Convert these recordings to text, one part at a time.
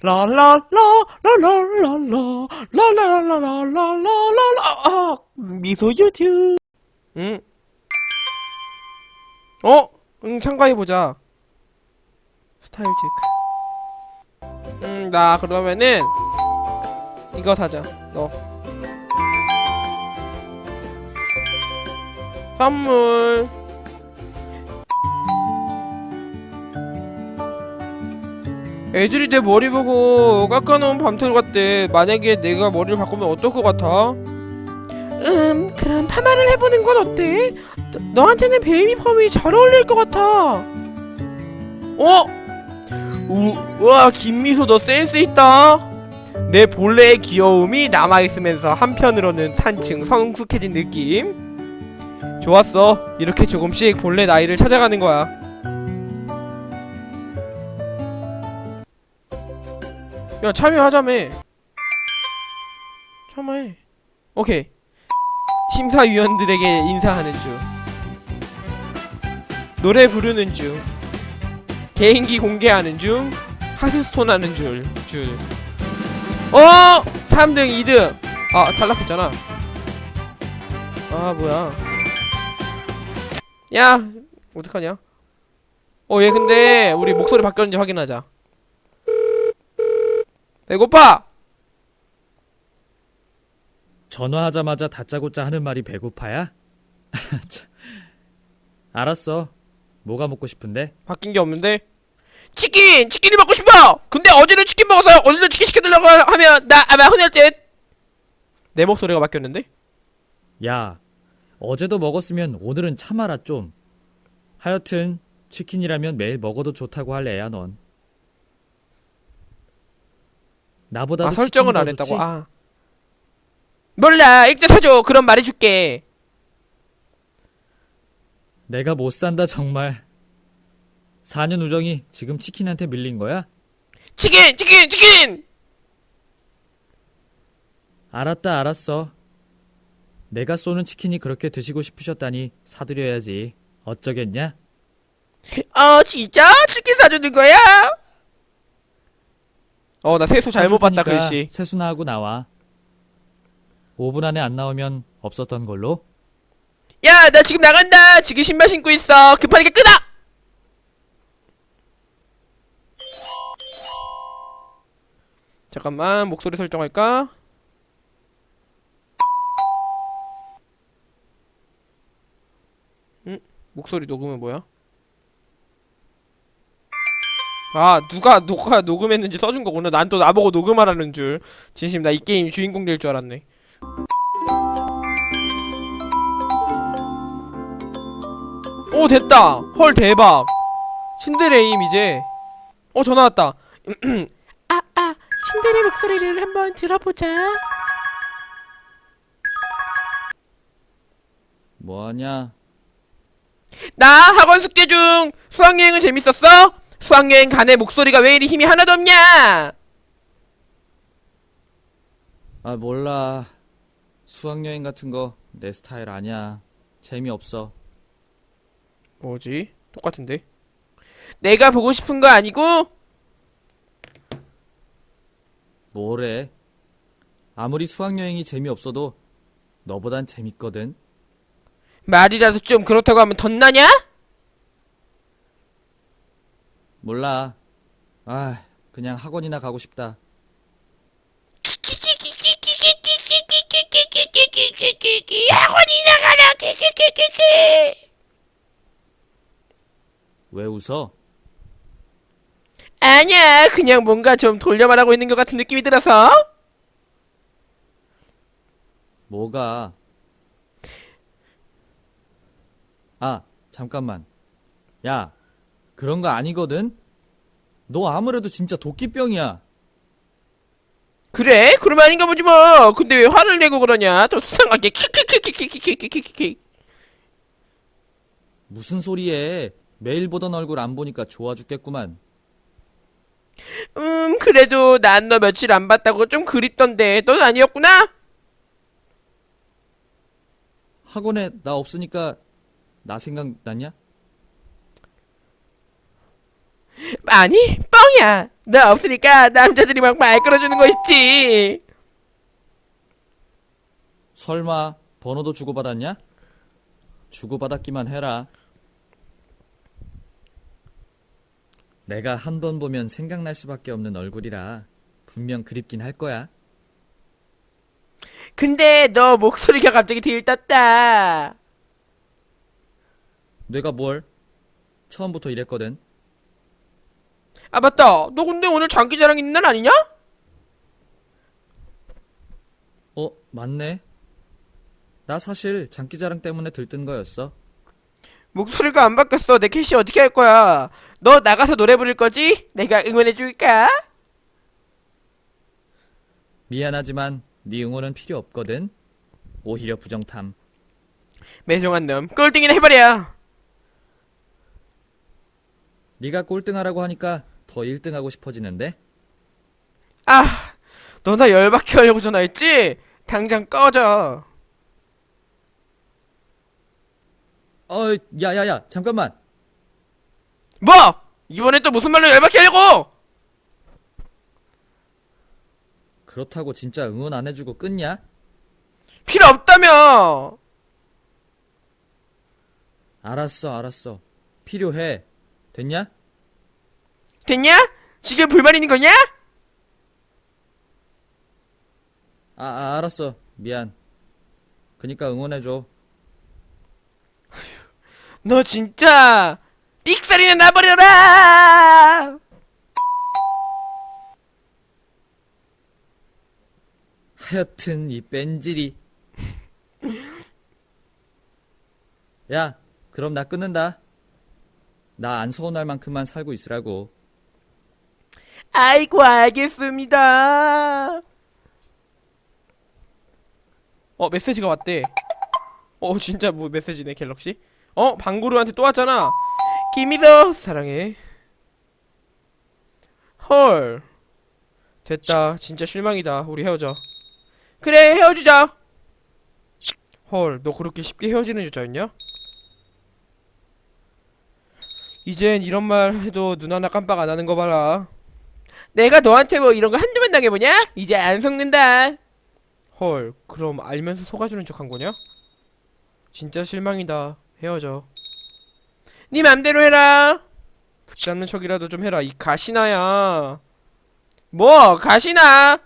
라라라라라라라라라라라라 미소 유튜브 응. 어? 응, 참가해보자. 스타일 체크. 음, 나 그러면은 이거 사자. 너. 선물. 애들이 내 머리 보고 깎아놓은 밤틀 같대. 만약에 내가 머리를 바꾸면 어떨 것 같아? 음, 그럼 파마를 해보는 건 어때? 너, 너한테는 베이비 펌이 잘 어울릴 것 같아. 어? 우, 우와, 김미소 너 센스 있다. 내 본래의 귀여움이 남아있으면서 한편으로는 한층 성숙해진 느낌. 좋았어. 이렇게 조금씩 본래 나이를 찾아가는 거야. 야, 참여하자며. 참여해. 오케이. 심사위원들에게 인사하는 중 노래 부르는 중 개인기 공개하는 중 하스스톤 하는 줄 줄. 어! 3등 2등 아 탈락했잖아 아 뭐야 야 어떡하냐 어 얘 근데 우리 목소리 바뀌었는지 확인하자 배고파 전화하자마자 다짜고짜 하는 말이 배고파야? 참. 알았어. 뭐가 먹고 싶은데? 바뀐 게 없는데 치킨! 치킨이 먹고 싶어! 근데 어제는 치킨 먹어서 오늘도 치킨 시켜달라고 하면 나 아마 혼날 듯 내 목소리가 바뀌었는데? 야, 어제도 먹었으면 오늘은 참아라 좀. 하여튼 치킨이라면 매일 먹어도 좋다고 할 애야 넌. 나보다도 아 설정을 안더 했다고? 아 몰라 일제 사줘 그럼 말해줄게 내가 못 산다 정말. 4년 우정이 지금 치킨한테 밀린 거야? 치킨! 치킨! 치킨! 알았다 알았어. 내가 쏘는 치킨이 그렇게 드시고 싶으셨다니 사드려야지. 어쩌겠냐? 어 진짜? 치킨 사주는 거야? 어 나 세수 잘못 봤다 사줄 테니까 글씨 세수나 하고 나와. 5분 안에 안 나오면 없었던 걸로. 야 나 지금 나간다 지금 신발 신고 있어 급하니까 끊어! 잠깐만 목소리 설정할까? 응? 목소리 녹음은 뭐야? 아 누가 녹화 녹음했는지 써준 거구나. 난 또 나보고 녹음하라는 줄. 진심 나 이 게임 주인공 될 줄 알았네. 오 됐다. 헐 대박. 신데레임 이제. 어 전화 왔다. 아아 신데레 목소리를 한번 들어보자. 뭐하냐? 나 학원 숙제 중 수학여행은 재밌었어? 수학여행 간에 목소리가 왜 이리 힘이 하나도 없냐 아 몰라. 수학여행 같은 거 내 스타일 아니야. 재미없어. 뭐지 똑같은데 내가 보고 싶은 거 아니고 뭐래? 아무리 수학여행이 재미없어도 너보단 재밌거든. 말이라도 좀 그렇다고 하면 덧나냐? 몰라. 아, 그냥 학원이나 가고 싶다. 학원이 나 가라 왜 웃어? 아니야 그냥 뭔가 좀 돌려 말하고 있는 것 같은 느낌이 들어서 뭐가? 아, 잠깐만. 야, 그런 거 아니거든? 너 아무래도 진짜 도끼병이야. 그래? 그러면 아닌가 보지 뭐 근데 왜 화를 내고 그러냐 또 수상하게 키키키키키키키키키키 무슨 소리해. 매일 보던 얼굴 안 보니까 좋아 죽겠구만. 음 그래도 난 너 며칠 안 봤다고 좀 그립던데 넌 아니었구나? 학원에 나 없으니까 나 생각났냐? 아니 뻥이야 너 없으니까 남자들이 막 말 걸어주는 거 있지 설마 번호도 주고받았냐? 주고받았기만 해라. 내가 한 번 보면 생각날 수밖에 없는 얼굴이라 분명 그립긴 할 거야. 근데 너 목소리가 갑자기 들떴다 내가 뭘? 처음부터 이랬거든. 아 맞다 너 근데 오늘 장기자랑 있는 날 아니냐? 어, 맞네. 나 사실 장기자랑 때문에 들뜬 거였어. 목소리가 안 바뀌었어 내 캐시 어떻게 할 거야 너 나가서 노래 부를 거지? 내가 응원해 줄까? 미안하지만 네 응원은 필요 없거든. 오히려 부정탐. 매정한 놈 꼴등이나 해버려 네가 꼴등하라고 하니까 더 1등하고 싶어지는데. 아, 너 나 열받게 하려고 전화했지? 당장 꺼져. 어, 야야야, 잠깐만. 뭐? 이번엔 또 무슨 말로 열받게 하려고? 그렇다고 진짜 응원 안 해주고 끊냐? 필요 없다며. 알았어, 알았어. 필요해. 됐냐? 됐냐? 지금 불만 있는 거냐? 아, 아 알았어. 미안. 그니까 응원해줘. 너 진짜 삑사리나 나버려라. 하여튼 이 뺀질이. 야, 그럼 나 끊는다. 나 안 서운할 만큼만 살고 있으라고. 아이고 알겠습니다. 어 메시지가 왔대. 어 진짜 뭐 메시지네 갤럭시. 어 방구루한테 또 왔잖아. 김희서 사랑해. 헐. 됐다. 진짜 실망이다. 우리 헤어져. 그래 헤어지자. 헐 너 그렇게 쉽게 헤어지는 여자였냐? 이젠 이런 말 해도 눈 하나 깜빡 안 하는 거 봐라. 내가 너한테 뭐 이런 거 한두 번 당해보냐? 이제 안 속는다. 헐, 그럼 알면서 속아주는 척 한 거냐? 진짜 실망이다. 헤어져. 네 맘대로 해라. 붙잡는 척이라도 좀 해라. 이 가시나야. 뭐, 가시나?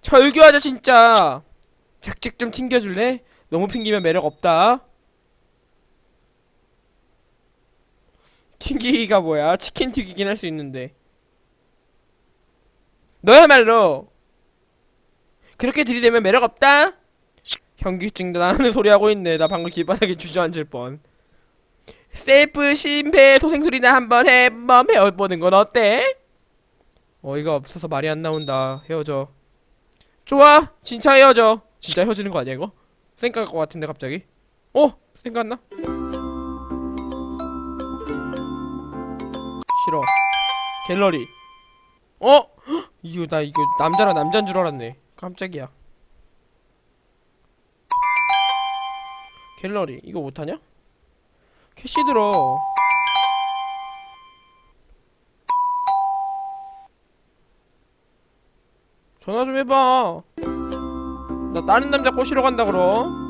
절교하자, 진짜. 작작 좀 튕겨줄래? 너무 튕기면 매력 없다. 튀기기가 뭐야? 치킨 튀기긴 할 수 있는데. 너야말로 그렇게 들이대면 매력 없다. 현기증도 나는 소리 하고 있네. 나 방금 길바닥에 주저앉을 뻔. 셀프 심폐 소생술이나 한번 해번 배워보는 건 어때? 어이가 없어서 말이 안 나온다. 헤어져. 좋아. 진짜 헤어져. 진짜 헤어지는 거 아니야 이거? 생각할 것 같은데 갑자기. 어? 생각나? 싫어. 갤러리. 어? 헉, 이거 나 이거 남자랑 남자인 줄 알았네. 깜짝이야. 갤러리 이거 못하냐? 캐시 들어. 전화 좀 해봐. 나 다른 남자 꼬시러 간다 그럼.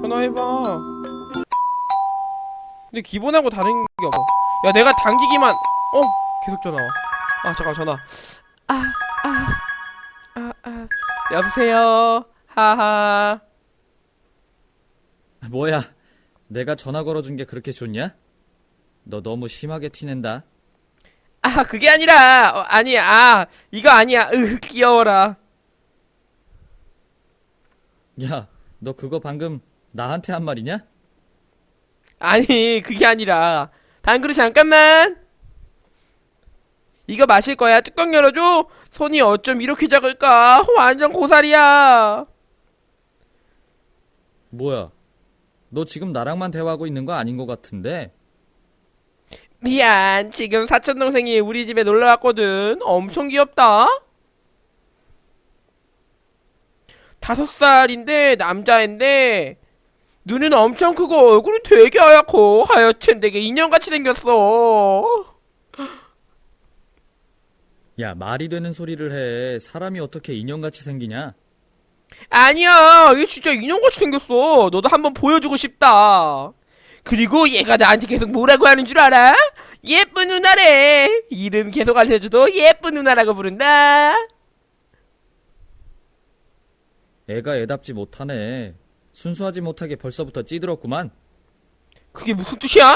전화해봐. 근데 기본하고 다른 게 없어. 야 내가 당기기만 어 계속 전화 와. 아 잠깐 전화. 아아아 아, 아. 여보세요. 하하. 뭐야? 내가 전화 걸어준 게 그렇게 좋냐? 너 너무 심하게 티낸다. 아 그게 아니라 어, 아니 아 이거 아니야. 으 귀여워라. 야, 너 그거 방금 나한테 한 말이냐? 아니 그게 아니라 방그릇 잠깐만. 이거 마실 거야. 뚜껑 열어줘. 손이 어쩜 이렇게 작을까? 완전 고사리야. 뭐야? 너 지금 나랑만 대화하고 있는 거 아닌 것 같은데? 미안. 지금 사촌 동생이 우리 집에 놀러 왔거든. 엄청 귀엽다. 다섯 살인데 남자인데 눈은 엄청 크고 얼굴은 되게 하얗고 하여튼 되게 인형같이 생겼어. 야, 말이 되는 소리를 해. 사람이 어떻게 인형같이 생기냐? 아니야, 얘 진짜 인형같이 생겼어. 너도 한번 보여주고 싶다. 그리고 얘가 나한테 계속 뭐라고 하는 줄 알아? 예쁜 누나래. 이름 계속 알려줘도 예쁜 누나라고 부른다. 애가 애답지 못하네. 순수하지 못하게 벌써부터 찌들었구만. 그게 무슨 뜻이야?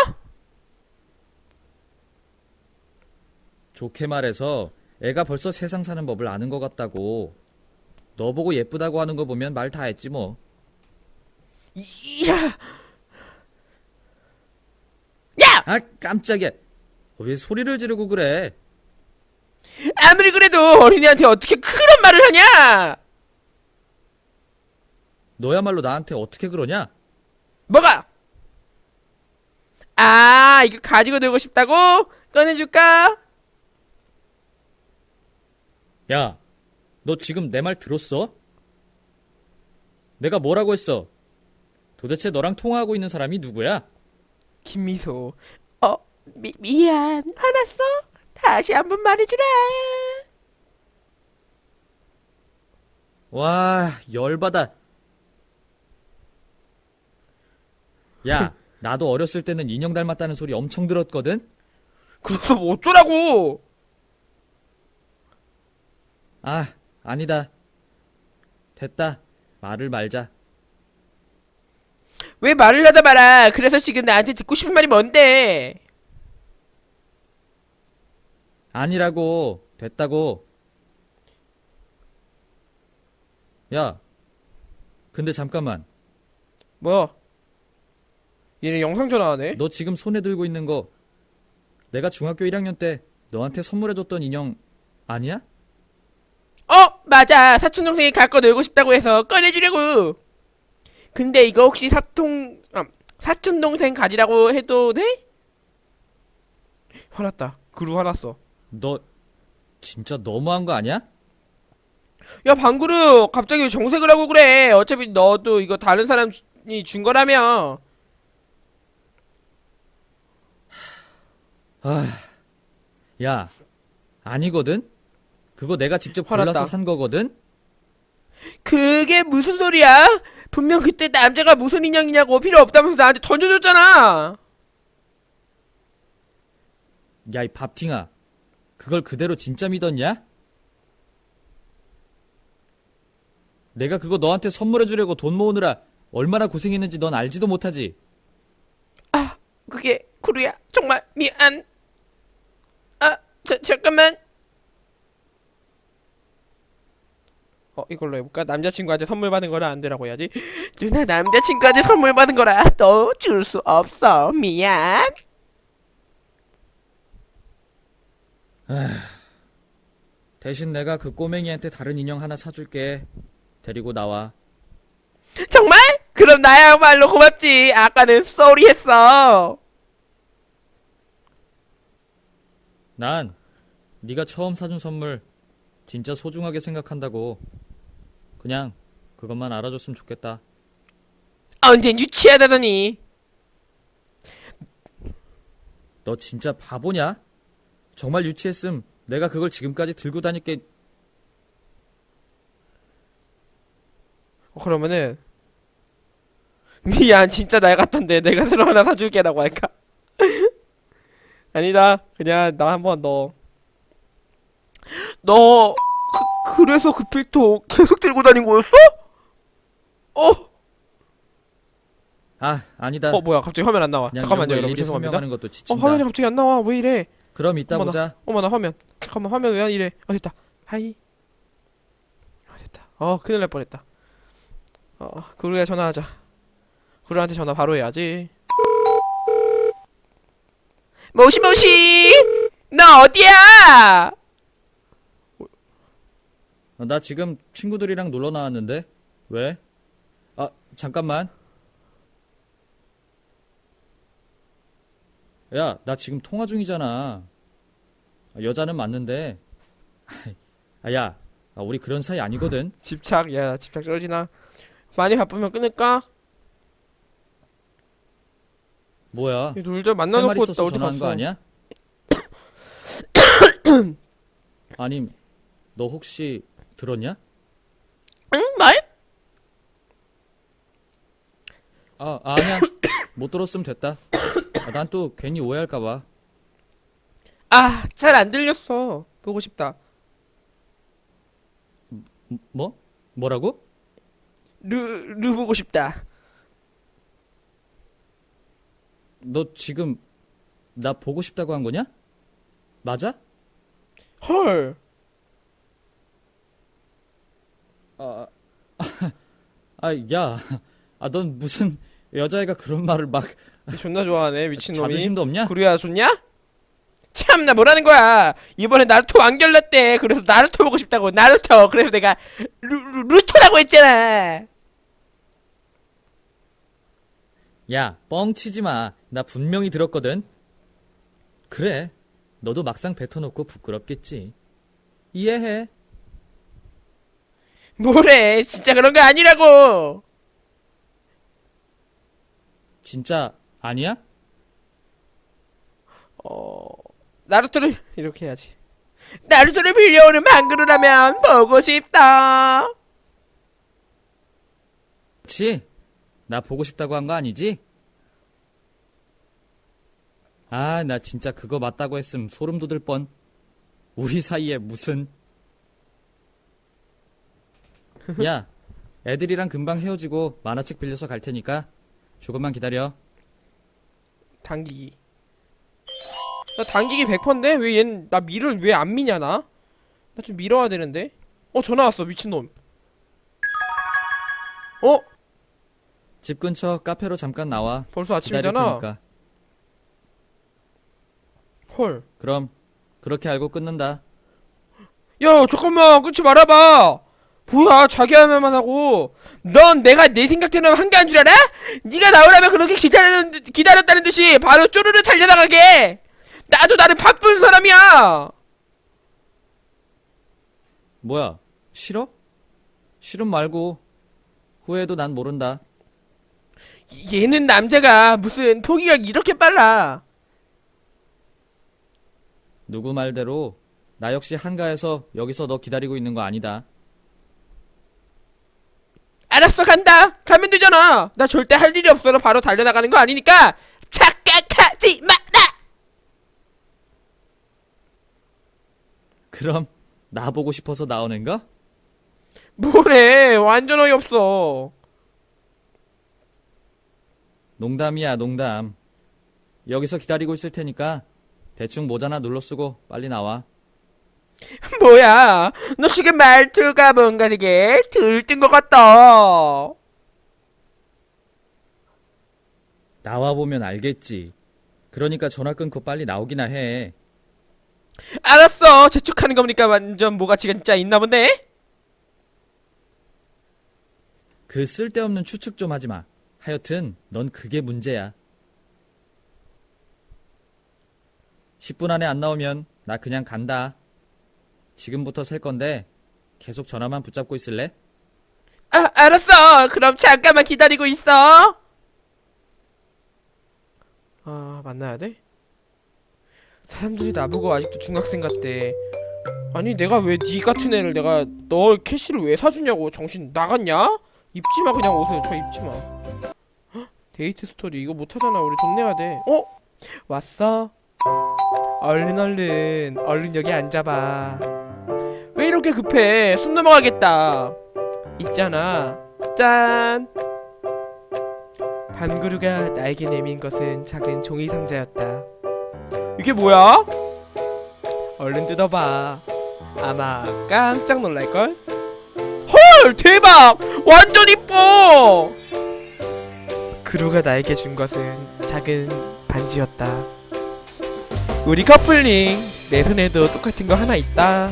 좋게 말해서 애가 벌써 세상 사는 법을 아는 것 같다고. 너 보고 예쁘다고 하는 거 보면 말 다 했지 뭐. 이야. 야! 아, 깜짝이야. 왜 소리를 지르고 그래? 아무리 그래도 어린이한테 어떻게 그런 말을 하냐? 너야말로 나한테 어떻게 그러냐? 뭐가? 아, 이거 가지고 놀고 싶다고? 꺼내줄까? 야, 너 지금 내 말 들었어? 내가 뭐라고 했어? 도대체 너랑 통화하고 있는 사람이 누구야? 김미소. 어, 미, 미안. 화났어? 다시 한 번 말해주라. 와, 열받아. 야, 나도 어렸을 때는 인형 닮았다는 소리 엄청 들었거든? 그래서 뭐 어쩌라고? 아, 아니다. 됐다. 말을 말자. 왜 말을 하다 말아? 그래서 지금 나한테 듣고 싶은 말이 뭔데? 아니라고. 됐다고. 야, 근데 잠깐만. 뭐야? 얘는 영상 전화하네? 너 지금 손에 들고 있는 거 내가 중학교 1학년 때 너한테 선물해줬던 인형 아니야? 어, 맞아. 사촌 동생이 갖고 놀고 싶다고 해서 꺼내주려고. 근데 이거 혹시 사통 아, 사촌 동생 가지라고 해도 돼? 화났다. 그루 화났어. 너 진짜 너무한 거 아니야? 야 방구르 갑자기 왜 정색을 하고 그래? 어차피 너도 이거 다른 사람이 준 거라며. 야, 아니거든? 그거 내가 직접 화났다. 골라서 산 거거든? 그게 무슨 소리야? 분명 그때 남자가 무슨 인형이냐고 필요 없다면서 나한테 던져줬잖아. 야, 이 밥팅아. 그걸 그대로 진짜 믿었냐? 내가 그거 너한테 선물해 주려고 돈 모으느라 얼마나 고생했는지 넌 알지도 못하지? 아, 그게 구루야. 정말 미안. 아, 자, 잠깐만. 어, 이걸로 해볼까? 남자친구한테 선물 받은 거라 안 되라고 해야지. 누나 남자친구한테 선물 받은 거라 너 줄 수 없어. 미안. 대신 내가 그 꼬맹이한테 다른 인형 하나 사줄게. 데리고 나와. 정말? 그럼 나야말로 고맙지. 아까는 쏘리 했어. 난 네가 처음 사준 선물 진짜 소중하게 생각한다고. 그냥 그것만 알아줬으면 좋겠다. 언젠 유치하다더니. 너 진짜 바보냐? 정말 유치했음 내가 그걸 지금까지 들고 다닐게 어, 그러면은 미안 진짜 날 같던데 내가 새로 하나 사줄게라고 할까? 아니다. 그냥 나 한 번 너 너, 그, 그래서 그 필터 계속 들고 다닌 거였어? 어? 아 아니다. 어 뭐야. 갑자기 화면 안 나와. 그냥 잠깐만요 이런 거 여러분. 일일이 죄송합니다. 설명하는 것도 어 지친다. 화면이 갑자기 안 나와. 왜 이래? 그럼 이따 어머나. 보자. 어머 나 화면. 잠깐만 화면 왜 안 이래? 어 됐다. 하이. 아 됐다. 어 큰일 날 뻔했다. 어 구루야 전화하자. 구루한테 전화 바로 해야지 모시모시? 너 어디야? 어, 나 지금 친구들이랑 놀러 나왔는데. 왜? 아 잠깐만. 야 나 지금 통화 중이잖아. 아, 여자는 맞는데. 아, 야 아, 우리 그런 사이 아니거든. 집착 야 집착 쩔지나? 많이 바쁘면 끊을까 뭐야? 놀자 할말 만나놓고 있어서 어디 전화한 갔어 거 아니야? 아니, 너 혹시 들었냐? 응? 말? 아, 아니야. 못 들었으면 됐다. 아, 난 또 괜히 오해할까 봐. 아 잘 안 들렸어 보고 싶다 음, 뭐? 뭐라고? 르, 르 보고 싶다 너 지금 나 보고 싶다고 한 거냐? 맞아? 헐 아, 아, 야, 아, 넌 무슨 여자애가 그런 말을 막 존나 좋아하네 미친놈이 자존심도 없냐? 구루야 좋냐? 참 나 뭐라는 거야 이번에 나루토 완결났대 그래서 나루토 보고 싶다고 나루토 그래서 내가 루, 루, 루토라고 했잖아 야, 뻥치지 마. 나 분명히 들었거든. 그래, 너도 막상 뱉어놓고 부끄럽겠지. 이해해. 뭐래 진짜 그런 거 아니라고 진짜 아니야? 어 나루토를 이렇게 해야지 나루토를 빌려오는 방구루라면 보고 싶다 그치? 나 보고 싶다고 한 거 아니지? 아, 나 진짜 그거 맞다고 했음 소름 돋을 뻔. 우리 사이에 무슨. 야, 애들이랑 금방 헤어지고 만화책 빌려서 갈 테니까 조금만 기다려. 당기기 나 당기기 100%인데 왜 얜 나 밀을 왜 안 미냐 나? 나 좀 밀어야 되는데 어 전화 왔어 미친놈 어? 집 근처 카페로 잠깐 나와. 벌써 아침이잖아 테니까. 헐 그럼 그렇게 알고 끊는다. 야 잠깐만 끊지 말아봐 뭐야 자기 할 말만 하고 넌 내가 내 생각대로 한게한줄 알아? 네가 나오라면 그렇게 기다렸, 기다렸다는 듯이 바로 쪼르르 달려나가게 나도 나는 바쁜 사람이야 뭐야? 싫어? 싫음 말고 후회도 난 모른다. 얘는 남자가 무슨 포기가 이렇게 빨라. 누구 말대로 나 역시 한가해서 여기서 너 기다리고 있는 거 아니다. 알았어 간다. 가면 되잖아. 나 절대 할 일이 없어서 바로 달려나가는 거 아니니까 착각하지 마라. 그럼 나 보고 싶어서 나오는 거? 뭐래? 완전 어이없어 농담이야, 농담. 여기서 기다리고 있을 테니까 대충 모자나 눌러 쓰고 빨리 나와. 뭐야 너 지금 말투가 뭔가 되게 들뜬 것 같다 나와 보면 알겠지. 그러니까 전화 끊고 빨리 나오기나 해. 알았어 재촉하는 거니까 완전 뭐가 진짜 있나 본데 그 쓸데없는 추측 좀 하지 마. 하여튼 넌 그게 문제야. 10분 안에 안 나오면 나 그냥 간다. 지금부터 셀 건데 계속 전화만 붙잡고 있을래? 아 알았어 그럼 잠깐만 기다리고 있어 아 만나야 돼? 사람들이 나보고 아직도 중학생 같대 아니 내가 왜니 같은 애를 내가 너 캐시를 왜 사주냐고 정신 나갔냐? 입지 마 그냥 옷을 저 입지마 헉, 데이트 스토리 이거 못하잖아. 우리 돈 내야 돼. 어? 왔어? 얼른 얼른. 얼른 여기 앉아봐. 왜 이렇게 급해? 숨 넘어가겠다. 있잖아. 짠. 반구루가 나에게 내민 것은 작은 종이 상자였다. 이게 뭐야? 얼른 뜯어봐. 아마 깜짝 놀랄걸? 헐! 대박! 완전 이뻐 그루가 나에게 준 것은 작은 반지였다. 우리 커플링 내 손에도 똑같은 거 하나 있다